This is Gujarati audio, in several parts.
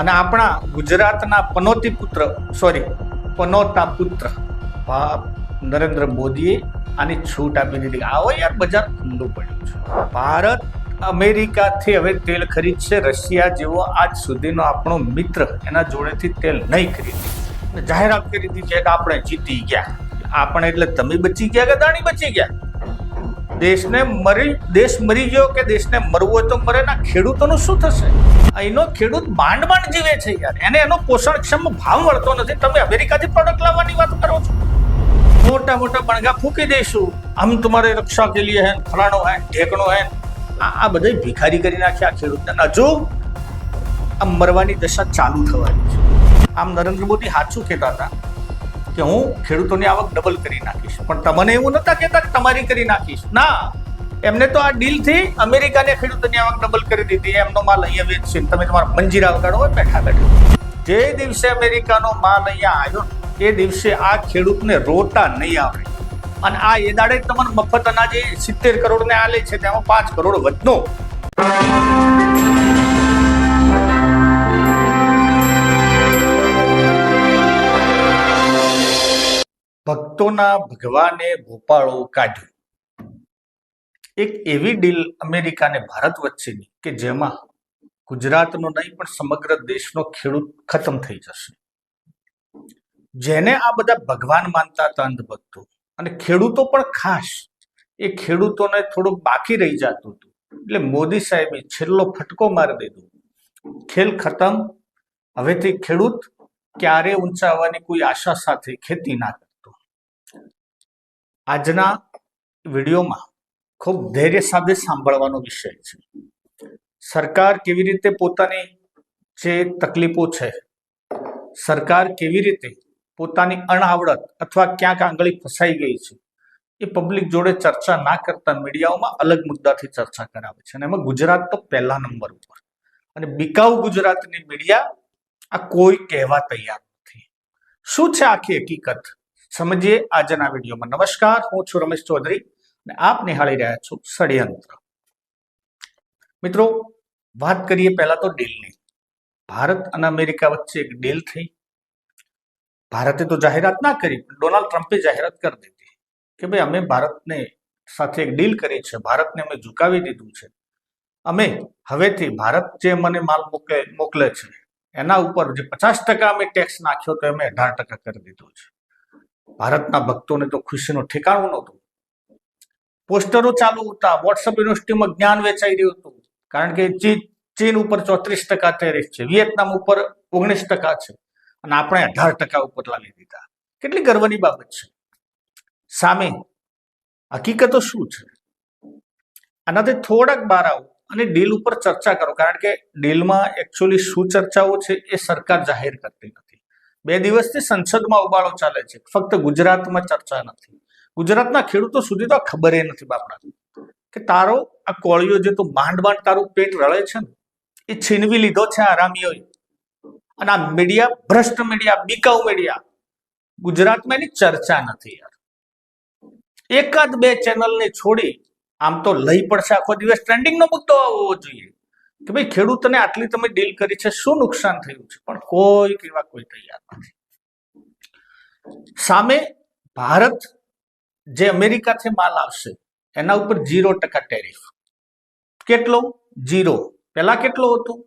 અને આપણા ગુજરાતના પનોતી પુત્ર સોરી પનોતા પુત્ર, બાપ નરેન્દ્ર મોદીએ આની છૂટ આપી દીધી. આવો યાર, બજાર ઊંડું પડ્યું છે. ભારત અમેરિકાથી હવે તેલ ખરીદશે, રશિયા જેવો આજ સુધીનો આપણો મિત્ર એના જોડેથી તેલ નહીં ખરીદે. જાહેરાત કરી દીધી કે આપણે જીતી ગયા. આપણે એટલે તમે બચી ગયા કે દાણી બચી ગયા? દેશને મરી, દેશ મરી ગયો કે દેશને મરવું હોય તો મરે, ના, ખેડૂતોનું શું થશે? અહીંનો ખેડૂત માંડ માંડ જીવે છે યાર. એને એનો પોષણક્ષમ ભાવ મળતો નથી. તમે અમેરિકાથી પ્રોડક્ટ લાવવાની વાત કરો છો. મોટા મોટા બણગા ફૂકી દઈશું. આમ તમારે રક્ષા કે લીએ હે, ફલાણો હે, ઢેકણો હે. આ બધા ભિખારી કરી નાખ્યા આ ખેડૂતને. હજુ આ મરવાની દશા ચાલુ થવાની છે. આમ નરેન્દ્ર મોદી સાચું કહેતા હતા. કે હું ખેડૂતોની આવક ડબલ કરી નાખીશ. પણ તમને એવું નતા કહેતા કે તમારી કરી નાખીશ. ના, એમને તો આ ડીલથી અમેરિકાને ખેડૂતોની આવક ડબલ કરી દીધી. એમનો માલ અહીંયા વેચશે તમે તમારા મંજીરા વગાડો બેઠા બેઠા. જે દિવસે અમેરિકાનો માલ અહીંયા આવ્યો, એ દિવસે આ ખેડૂતને રોતા નહીં આવે. અને આ એ દાડે તમને મફત અનાજે સિત્તેર કરોડને આલે છે, તેમાં પાંચ કરોડ વધનો. ભક્તોના ભગવાને ભોપાળો કાઢ્યો. એક એવી ડીલ અમેરિકા અને ભારત વચ્ચેની કે જેમાં ગુજરાતનો નહીં, પણ સમગ્ર દેશનો ખેડૂત ખતમ થઈ જશે. જેને આ બધા ભગવાન માનતા હતા અંધભક્તો અને ખેડૂતો પણ ખાસ, એ ખેડૂતોને થોડુંક બાકી રહી જતું હતું. એટલે મોદી સાહેબે છેલ્લો ફટકો મારી દીધો. ખેલ ખતમ, હવેથી ખેડૂત ક્યારે ઊંચા આવવાની કોઈ આશા સાથે ખેતી ના આજના વિડીયોમાં ખૂબ ધૈર્ય સાથે સાંભળવાનો વિષય છે. સરકાર કેવી રીતે પોતાની જે તકલીફો છે, સરકાર કેવી રીતે પોતાની અણઆવડત અથવા ક્યાંક આંગળી ફસાઈ ગઈ છે, એ પબ્લિક જોડે ચર્ચા ના કરતા મીડિયાઓમાં અલગ મુદ્દાથી ચર્ચા કરાવે છે અને એમાં ગુજરાત તો પહેલા નંબર ઉપર. અને બિકાઉ ગુજરાતની મીડિયા આ કોઈ કહેવા તૈયાર નથી. શું છે આખી હકીકત? સમજીએ આજના વિડીયોમાં. નમસ્કાર, હું છું રમેશ ચૌધરી અને આપ નિહાળી રહ્યા છો ષડયંત્ર મિત્રો, વાત કરીએ પહેલા તો ડીલની. ભારત અને અમેરિકા વચ્ચે એક ડીલ થઈ. ભારતે તો જાહેરાત ના કરી, પણ ડોનાલ્ડ ટ્રમ્પે જાહેરાત કરી દીધી કે ભાઈ અમે ભારતને સાથે એક ડીલ કરી છે, ભારતને અમે ઝુકાવી દીધું છે. અમે હવેથી ભારત જે મને માલ મોકલે મોકલે છે, એના ઉપર જે પચાસ ટકા અમે ટેક્સ નાખ્યો તો અમે અઢાર ટકા કરી દીધો છે. ભારતના ભક્તોને તો ખુશીનો ઠેકાણું નહોતું. પોસ્ટરો ચાલુ હતા વોટ્સઅપ યુનિવર્સિટીમાં જ્ઞાન વેચાઈ રહ્યું હતું. કારણ કે ચીન ઉપર ચોત્રીસ ટકા ટેરિફ છે, વિયેતનામ ઉપર ઓગણીસ ટકા છે. અને આપણે અઢાર ટકા ઉપર લાવી દીધા કેટલી ગર્વની બાબત છે. સામે, હકીકતો શું છે? આનાથી થોડાક બહાર આવો અને ડીલ ઉપર ચર્ચા કરો. કારણ કે ડીલમાં એકચ્યુઅલી શું ચર્ચાઓ છે એ સરકાર જાહેર કરતી નથી. બે દિવસથી સંસદમાં ઉબાળો ચાલે છે. ફક્ત ગુજરાતમાં ચર્ચા નથી. ગુજરાતના ખેડૂતો સુધી તો ખબર નથી બાપડા. કે તારો, આ કોળીઓ જે તો માંડ માંડ તારું પેટ રળે છે ને, એ છીનવી લીધો છે આરામીઓએ. અને આ મીડિયા, ભ્રષ્ટ મીડિયા, બીકાઉ મીડિયા, ગુજરાતમાં એની ચર્ચા નથી યાર. એકાદ બે ચેનલને છોડી, આમ તો લઈ પડશે આખો દિવસ. ટ્રેન્ડિંગનો મુદ્દો આવવો જોઈએ. કે ભાઈ, ખેડૂતને આટલી તમે ડીલ કરી છે, શું નુકસાન થયું છે? પણ કોઈ કેવા કોઈ તૈયાર નથી. સામે ભારત જે અમેરિકાથી માલ આવશે, એના ઉપર ઝીરો ટકા ટેરિફ. કેટલો? ઝીરો. પેલા કેટલો હતો?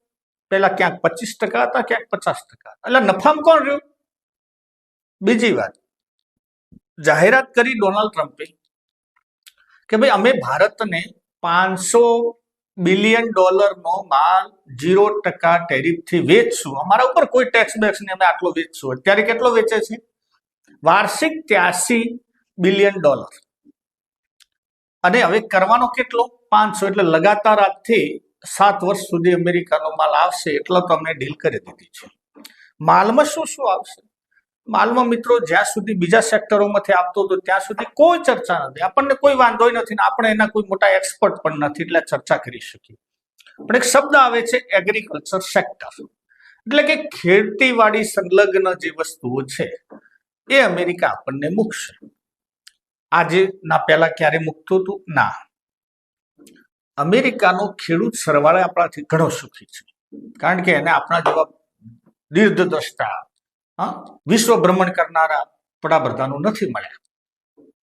પેલા ક્યાંક પચીસ ટકા હતા, ક્યાંક પચાસ ટકા એટલે નફામાં કોણ રહ્યું? બીજી વાત. જાહેરાત કરી ડોનાલ્ડ ટ્રમ્પે કે ભાઈ, અમે ભારતને પાંચસો બિલિયન ડોલરનો માલ ઝીરો ટકા ટેરિફથી વેચશું. અમારા ઉપર કોઈ ટેક્સ બેક્સ નહીં અમે આટલો વેચશું. અત્યારે કેટલો વેચે છે? વાર્ષિક ત્યાસી બિલિયન ડોલર. અને હવે કરવાનો કેટલો? પાંચસો. એટલે લગાતાર આજથી સાત વર્ષ સુધી અમેરિકાનો માલ આવશે. એટલો તો અમને ડીલ કરી દીધી છે. માલમાં શું શું આવશે? માલમાં મિત્રો, જ્યાં સુધી બીજા સેક્ટરોમાંથી આપતો હતો, ત્યાં સુધી કોઈ ચર્ચા નથી. આપણને કોઈ વાંધો નથી આપણે એના કોઈ મોટા એક્સપર્ટ પણ નથી એટલે ચર્ચા કરી શકીએ. પણ એક શબ્દ આવે છે એગ્રીકલ્ચર સેક્ટર એટલે કે ખેતીવાડી સંલગ્ન જે વસ્તુઓ છે, એ અમેરિકા આપણને મૂકશે. આજે ના પહેલા ક્યારે મૂકતું હતું? ના. અમેરિકાનો ખેડૂત સરવાળે આપણાથી ઘણો સુખી છે. કારણ કે એને આપણા જેવા દીર્ઘદ્રષ્ટા વિશ્વ ભ્રમણ કરનારા વડાપ્રધાનો નથી મળ્યા.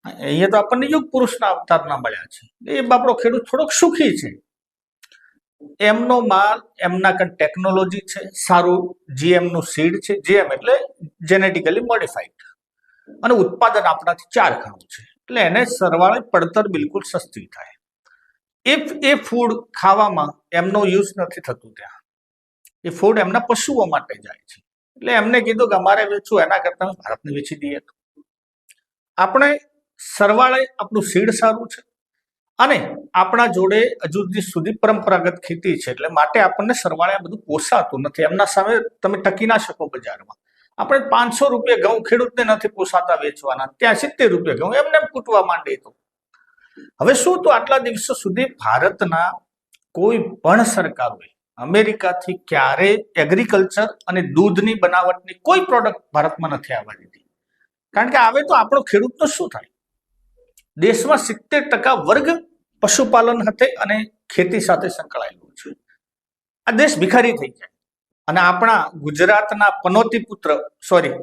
અહીંયા તો આપણને યુગ પુરુષના અવતારના મળ્યા છે. એ બાપડો ખેડૂત થોડોક સુખી છે. એમનો માલ, એમના કંઈ ટેકનોલોજી છે, સારું જીએમનું સીડ છે. જીએમ એટલે જેનેટિકલી મોડિફાઈડ અને ઉત્પાદન આપણાથી ચાર ગણું છે. એટલે એને સરવાળે પડતર બિલકુલ સસ્તી થાય. એ એ ફૂડ ખાવામાં એમનો યુઝ નથી થતું ત્યાં. એ ફૂડ એમના પશુઓ માટે જાય છે. એટલે એમને કીધું કે અમારે વેચવું, એના કરતા ભારતને વેચી દઈએ આપણે સરવાળે આપણું સીડ સારું છે અને આપણા જોડે હજુ સુધી પરંપરાગત ખેતી છે એટલે માટે આપણને સરવાળે આ બધું પોસાતું નથી. એમના સામે તમે ટકી ના શકો બજારમાં. આપણે પાંચસો રૂપિયા ઘઉં ખેડૂતને નથી પોસાતા વેચવાના, ત્યાં સિત્તેર રૂપિયા ઘઉં એમને કૂટવા માંડે તો. હવે શું તો આટલા દિવસો સુધી ભારતના કોઈ પણ સરકારોએ અમેરિકાથી ક્યારે એગ્રીકલ્ચર અને દૂધની બનાવટની કોઈ પ્રોડક્ટ ભારતમાં નથી આવવા દીધી કારણ કે આવે તો આપણો ખેડૂતનો શું થાય? દેશમાં સિત્તેર ટકા વર્ગ પશુપાલન હતે અને ખેતી સાથે સંકળાયેલો છે. આ દેશ ભિખારી થઈ જાય. અને આપણા ગુજરાતના પનોતી પુત્ર સોરી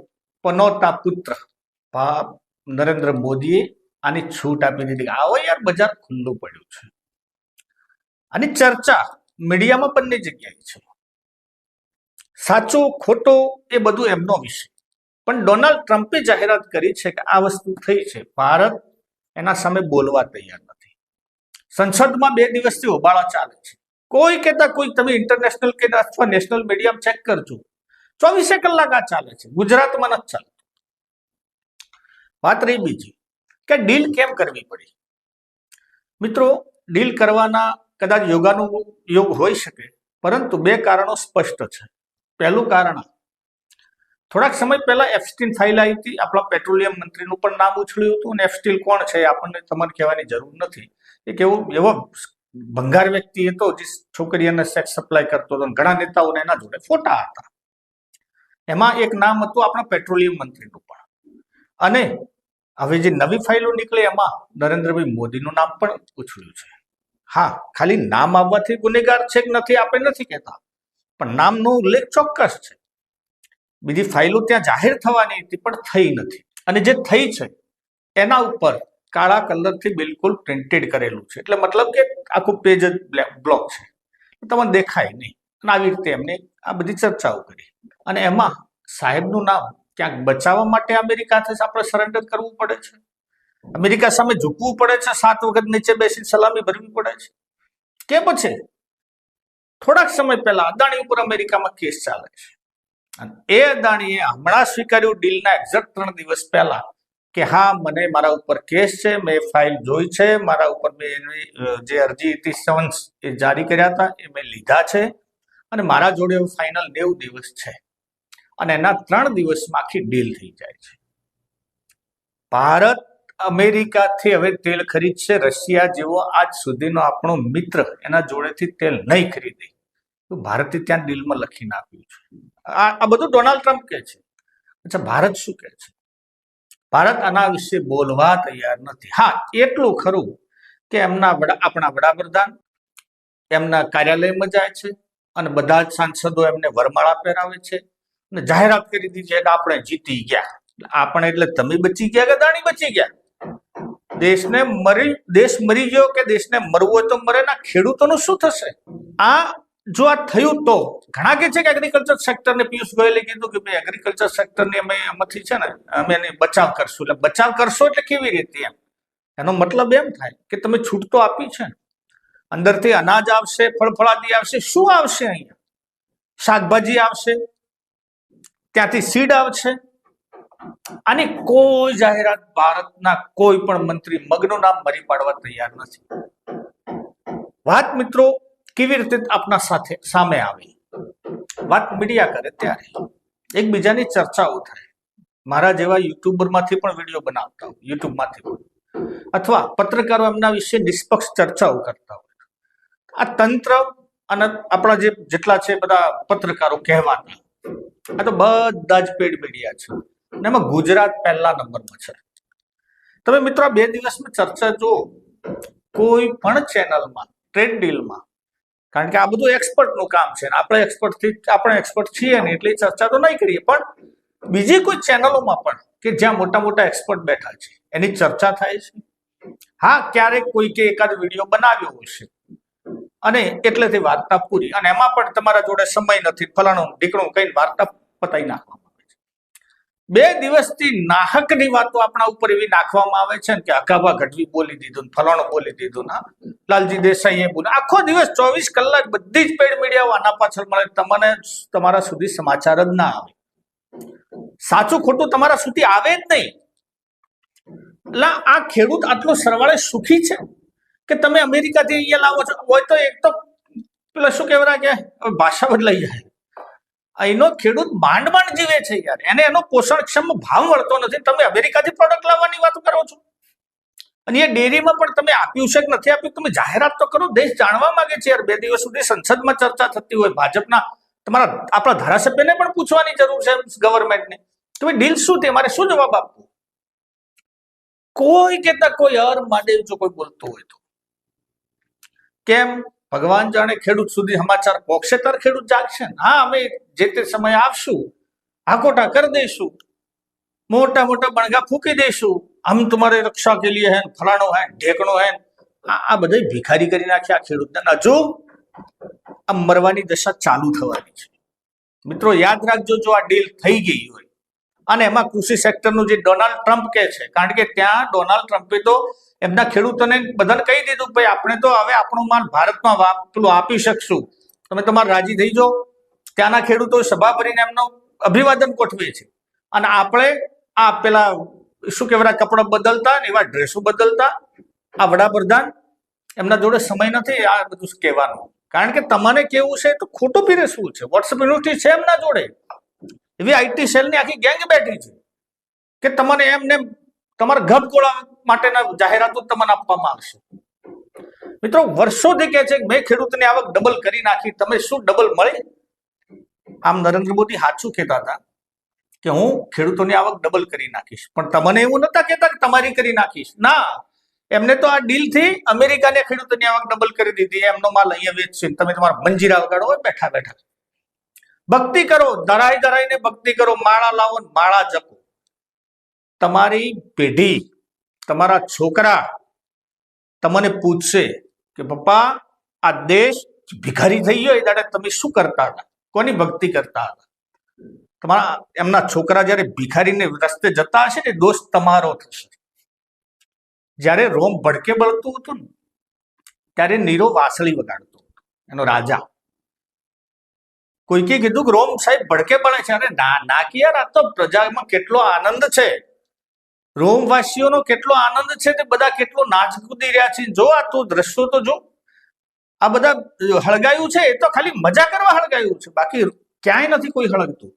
પનોતા પુત્ર નરેન્દ્ર મોદીએ આની છૂટ આપી દીધી. આવો યાર બજાર ખુલ્લું પડ્યું છે. આની ચર્ચા મીડિયામાં બંને જગ્યાએ છે. સાચો, ખોટો એ બધું એમનો વિષય. પણ ડોનાલ્ડ ટ્રમ્પે જાહેરાત કરી છે કે આ વસ્તુ થઈ છે. ભારત એના સામે બોલવા તૈયાર નથી. સંસદમાં બે દિવસથી હોબાળા ચાલે છે. કોઈ કહેતા કોઈ, તમે ઇન્ટરનેશનલ કે અથવા નેશનલ મીડિયમ ચેક કરજો. ચોવીસે કલાક આ ચાલે છે. ગુજરાતમાં નથી ચાલતું. વાત રહી બીજી, કે ડીલ કેમ કરવી પડી? મિત્રો, ડીલ કરવાના કદાચ યોગાનું યોગ હોઈ શકે, પરંતુ બે કારણો સ્પષ્ટ છે. પહેલું કારણ, થોડાક સમય પહેલા એફસ્ટીન ફાઇલ આવી હતી. આપણા પેટ્રોલિયમ મંત્રીનું પણ નામ ઉછળ્યું હતું. અને એફસ્ટીલ કોણ છે આપણને તમારે કહેવાની જરૂર નથી. એક એવો એવો ભંગાર વ્યક્તિ હતો જે છોકરીઓને સેક્સ સપ્લાય કરતો હતો. ઘણા નેતાઓને એના જોડે ફોટા હતા. એમાં એક નામ હતું આપણા પેટ્રોલિયમ મંત્રીનું પણ. અને હવે જે નવી ફાઇલો નીકળી એમાં નરેન્દ્રભાઈ મોદીનું નામ પણ ઉછળ્યું છે. હા, ખાલી નામ આવવાથી ગુનેગાર છે કે નથી આપણે નથી કહેતા. પણ નામનો ઉલ્લેખ ચોક્કસ છે. બીજી ફાઇલો ત્યાં જાહેર થવાની હતી, પણ થઈ નથી. અને જે થઈ છે, એના ઉપર કાળા કલરથી બિલકુલ પ્રિન્ટેડ કરેલું છે. એટલે મતલબ કે આખું પેજ જ બ્લોક છે. તમને દેખાય નહીં. અને આવી રીતે એમને આ બધી ચર્ચાઓ કરી. અને એમાં સાહેબનું નામ ક્યાંક બચાવવા માટે અમેરિકાથી આપણે સરેન્ડર કરવું પડે છે. અમેરિકા સામે ઝૂકવું પડે છે, સાત વખત નીચે બેસીને સલામી ભરવી પડે છે. કે પછી? થોડાક સમય પહેલા અદાણી ઉપર અમેરિકામાં કેસ ચાલે છે. અને એ અદાણીએ હમણાં સ્વીકાર્યું ડીલના એક્ઝેક્ટ ત્રણ દિવસ પહેલા કે હા, મને મારા ઉપર કેસ છે, મેં ફાઇલ જોઈ છે, મારા ઉપર મેં એની જે અરજી હતી સમન્સ એ જારી કર્યા હતા, એ મેં લીધા છે અને મારા જોડે ફાઇનલ નેવું દિવસ છે. અને એના ત્રણ દિવસમાં આખી ડીલ થઈ જાય છે. ભારત અમેરિકાથી હવે તેલ ખરીદશે. રશિયા જેવો આજ સુધીનો આપણો મિત્ર એના જોડેથી તેલ નહીં ખરીદે. તો ભારતે ત્યાં ડીલમાં લખીને આપ્યું છે. આ બધું ડોનાલ્ડ ટ્રમ્પ કહે છે. અચ્છા, ભારત શું કહે છે? ભારત આના વિશે બોલવા તૈયાર નથી. હા, એટલું ખરું કે એમના વડા, આપણા વડાપ્રધાન એમના કાર્યાલયમાં જાય છે અને બધા જ સાંસદો એમને વરમાળા પહેરાવે છે અને જાહેરાત કરી દીધી છે કે આપણે જીતી ગયા. આપણે એટલે તમે બચી ગયા કે દાણી બચી ગયા? દેશને મરી, દેશ મરી ગયો કે દેશને મરવું હોય તો મરે, ના, ખેડૂતોનું શું થશે? આ જો આ થયું તો, ઘણા કે છે કે એગ્રીકલ્ચર સેક્ટરને પિયુષ ગોયલે કીધું કે ભાઈ એગ્રીકલ્ચર સેક્ટરની અમે એમાંથી છે ને, અમે એને બચાવ કરશું. એટલે બચાવ કરશો એટલે કેવી રીતે એમ? એનો મતલબ એમ થાય કે તમે છૂટ તો આપી છે અંદરથી અનાજ આવશે, ફળફળાદી આવશે, શું આવશે અહીંયા? શાકભાજી આવશે, ત્યાંથી સીડ આવશે આની કોઈ જાહેરાત ભારતના કોઈ પણ મંત્રી મગનું નામ મરી પાડવા તૈયાર નથી. વાત મિત્રો કેવી રીતે આપના સાથે સામે આવી? વાત મીડિયા કરે ત્યારે એકબીજાની ચર્ચાઓ થાય મારા જેવા યુટ્યુબરમાંથી પણ વીડિયો બનાવતા હોય, યુટ્યુબમાંથી પણ. અથવા પત્રકારો એમના વિશે નિષ્પક્ષ ચર્ચાઓ કરતા હોય. આ તંત્ર અને આપણા જે જેટલા છે બધા પત્રકારો કહેવાના આ તો બધા જ પેડ મીડિયા છે. એમાં ગુજરાત પહેલા નંબરમાં છે. તમે મિત્રો બે દિવસમાં ચર્ચા જો કોઈ પણ ચેનલમાં ટ્રેડ ડીલમાં કારણ કે આ બધું એક્સપર્ટનું કામ છે આપણે એક્સપર્ટથી આપણે એક્સપર્ટ છીએ ને, એટલે ચર્ચા તો નહીં કરીએ, પણ બીજી કોઈ ચેનલોમાં પણ કે જ્યાં મોટા મોટા એક્સપર્ટ બેઠા છે, એની ચર્ચા થાય છે. હા, ક્યારેક કોઈકે એકાદ વીડિયો બનાવ્યો હશે અને એટલેથી વાર્તા પૂરી, અને એમાં પણ તમારા જોડે સમય નથી, ફલાણું ઢીકણું કઈ વાર્તા પતાવી છે બે દિવસથી નાહકની વાતો આપણા ઉપર એવી નાખવામાં આવે છે કે અકાબા ગઢવી બોલી દીધું ફલાણું બોલી દીધું ના લાલજી દેસાઈએ બોલ્યું. આખો દિવસ ચોવીસ કલાક બધી જ પેડ મીડિયાઓ આના પાછળ મળે. તમને તમારા સુધી સમાચાર જ ના આવે. સાચું ખોટું તમારા સુધી આવે જ નહીં. એટલે આ ખેડૂત આટલો સરવાળે સુખી છે કે તમે અમેરિકાથી અહીંયા લાવો છો? હોય તો એક તો પેલા શું કહેવાય કે ભાષા બદલાઈ જાય. અહીંનો ખેડૂત માંડ માંડ જીવે છે યાર. એને એનો પોષણક્ષમ ભાવ મળતો નથી. તમે અમેરિકાથી પ્રોડક્ટ લાવવાની વાત કરો છો. અને એ ડેરીમાં પણ તમે આપ્યું છે કે નથી આપ્યું, તમે જાહેરાત તો કરો. દેશ જાણવા માંગે છે યાર. બે દિવસ સુધી સંસદમાં ચર્ચા થતી હોય, ભાજપના તમારા આપણા ધારાસભ્યને પણ પૂછવાની જરૂર છે ગવર્મેન્ટને તમે ડીલ શું તે? મારે શું જવાબ આપવો? કોઈ કેતા કોઈ અર મહાદેવ જો કોઈ બોલતું હોય તો. કેમ? ભગવાન જાણે ખેડૂત સુધી સમાચાર પહોંચશે ત્યારે ખેડૂત જાગશે. હા, અમે જે તે સમયે આવશું હાકોટા કરી દઈશું, મોટા મોટા બણગા ફૂકી દઈશું. આમ તમારે રક્ષા કે લીએ હે ફલાણો હે ઢેકણો હે આ આ બધા ભિખારી કરી નાખ્યા ખેડૂતને. અને હજુ આ મરવાની દશા ચાલુ થવાની છે. મિત્રો, યાદ રાખજો, જો આ ડીલ થઈ ગઈ હોય અને એમાં કૃષિ સેક્ટરનું જે ડોનાલ્ડ ટ્રમ્પ કે છે, કારણ કે ત્યાં ડોનાલ્ડ ટ્રમ્પે તો એમના ખેડૂતોને બધાને કહી દીધું, ભાઈ, આપણે તો હવે આપણો માલ ભારતમાં પેલું આપી શકશું. તમે તમારે રાજી થઈ જાઓ. ત્યાંના ખેડૂતો સભા ભરીને એમનું અભિવાદન ગોઠવીએ છીએ અને આપણે આ પેલા, શું કહેવાય કપડાં બદલતા ને એવા ડ્રેસો બદલતા, આ વડાપ્રધાન, એમના જોડે સમય નથી, આ બધું કહેવાનું? કારણ કે તમને કેવું છે તો ખોટું પીરે શું છે. વોટ્સઅપ યુનિવર્સિટી છે એમના જોડે. એવી આઈટી સેલની આખી ગેંગ બેઠી છે કે તમને એમને તમારા ગપ કોળા માટેના જાહેરાતો તમને આપવામાં આવશે. મિત્રો, વર્ષોથી કહે છે કે મેં ખેડૂતની આવક ડબલ કરી નાખી. તમે શું ડબલ મળે? આમ નરેન્દ્ર મોદી સાચું કહેતા હતા કે હું ખેડૂતોની આવક ડબલ કરી નાખીશ. પણ તમને એવું નતા કહેતા કે તમારી કરી નાખીશ. ના, એમને તો આ ડીલથી અમેરિકાને ખેડૂતોની આવક ડબલ કરી દીધી. એમનો માલ અહીંયા વેચશે. તમે તમારા મંજીરા વગાડો હોય બેઠા બેઠા. ભક્તિ કરો ધરાઈ ધરાઈને ભક્તિ કરો, માળા લાવો, માળા જપો. તમારી પેઢી, તમારા છોકરા તમને પૂછશે કે, પપ્પા, આ દેશ ભિખારી થઈ ગયો, એ દાડે તમે શું કરતા હતા? કોની ભક્તિ કરતા હતા? તમારા, એમના છોકરા જ્યારે ભિખારીને રસ્તે જતા હશે ને, દોષ તમારો થશે. જ્યારે રોમ ભડકે બળતું હતું ને, ત્યારે નીરો વાસળી વગાડતો એનો રાજા. કોઈકે કીધું કે રોમ સાહેબ ભડકે પડે છે. અરે ના ના આ તો પ્રજામાં કેટલો આનંદ છે. રોમવાસીઓનો કેટલો આનંદ છે તે બધા કેટલો નાચ કૂદી રહ્યા છે. જો આ તું દ્રશ્યો તો જો. આ બધા હળગાયું છે, એ તો ખાલી મજા કરવા હળગાયું છે. બાકી ક્યાંય નથી કોઈ હળગતું.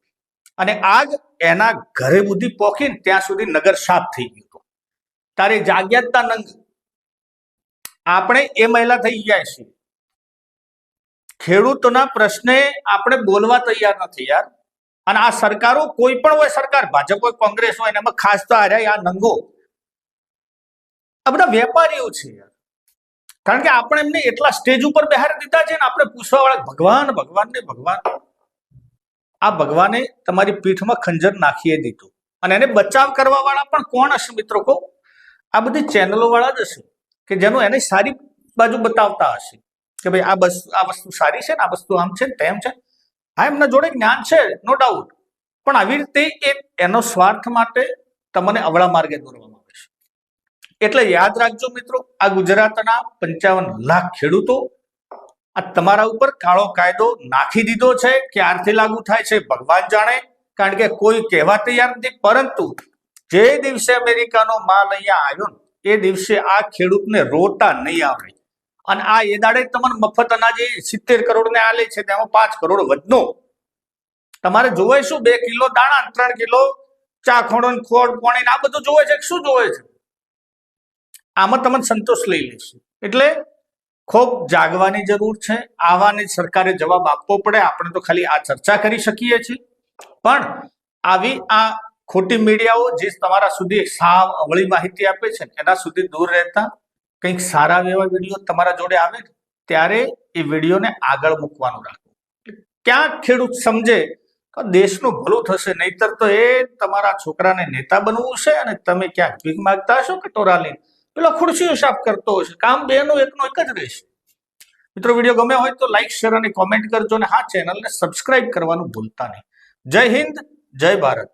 અને આગ એના ઘરે બુદ્ધિ પોખીને ત્યાં સુધી નગર સાફ થઈ ગયું હતું. તારે જાગ્યાતતા નંગ. આપણે એ મહિલા થઈ ગયા છીએ. ખેડૂતોના પ્રશ્ને આપણે બોલવા તૈયાર નથી યાર. અને આ સરકારો કોઈ પણ હોય, સરકાર, ભાજપ હોય, કોંગ્રેસ હોય એમાં ખાસ તો હાર્યા આ નંગો. આ બધા વેપારીઓ છે યાર. કારણ કે આપણે એમને એટલા સ્ટેજ ઉપર બેહારી દીધા છે ને આપણે પૂછવા વાળા, ભગવાન ભગવાન ને ભગવાન. આ ભગવાને તમારી પીઠમાં ખંજર નાખીએ દીધું. અને એને બચાવ કરવા વાળા પણ કોણ હશે મિત્રો કહો આ બધી ચેનલો વાળા જ હશે. કે જેનું એને સારી બાજુ બતાવતા હશે. કે ભાઈ આ બસ, આ વસ્તુ સારી છે ને, આ વસ્તુ આમ છે ને, તેમ છે હા, એમના જોડે જ્ઞાન છે નો ડાઉટ પણ આવી રીતે એ, એનો સ્વાર્થ માટે તમને અવળા માર્ગે દોરવામાં આવે છે. એટલે યાદ રાખજો મિત્રો, આ ગુજરાતના પંચાવન લાખ ખેડૂતો આ તમારા ઉપર કાળો કાયદો નાખી દીધો છે ક્યારથી લાગુ થાય છે, ભગવાન જાણે. કારણ કે કોઈ કહેવા તૈયાર નથી, પરંતુ જે દિવસે અમેરિકાનો માલ અહીંયા આવ્યો ને, એ દિવસે આ ખેડૂતને રોતા નહીં આવડે. અને આ એ દાડે તમને મફત અનાજ સિત્તેર કરોડ ને આલે છે તેમાં પાંચ કરોડ વધનો. તમારે જોવે શું? બે કિલો દાણા ત્રણ કિલો ચા ખોડો ખોડ પોણી આ બધું જોવે છે શું જોવે છે? આમાં તમને સંતોષ લઈ લેશે. એટલે ખૂબ જાગવાની જરૂર છે. આવાને સરકારે જવાબ આપવો પડે. આપણે તો ખાલી આ ચર્ચા કરી શકીએ છીએ. પણ આવી આ ખોટી મીડિયાઓ જે તમારા સુધી સાવ અવળી માહિતી આપે છે એના સુધી દૂર રહેતા કંઈક સારા એવા વીડિયો તમારા જોડે આવે, ત્યારે એ વિડીયોને આગળ મૂકવાનું રાખો. ક્યાંક ખેડૂત સમજે તો દેશનું ભલું થશે, નહીતર તો એ તમારા છોકરાને નેતા બનવું છે અને તમે ક્યાંક ભીખ માંગતા હશો કટોરા લઈને પેલો ખુરશીઓ સાફ કરતો હશે કામ બેનું એકનું એક જ રહેશે. મિત્રો, વીડિયો ગમે હોય તો લાઈક શેર અને કોમેન્ટ કરજો અને હા ચેનલને સબસ્ક્રાઇબ કરવાનું ભૂલતા નહીં. જય હિન્દ, જય ભારત.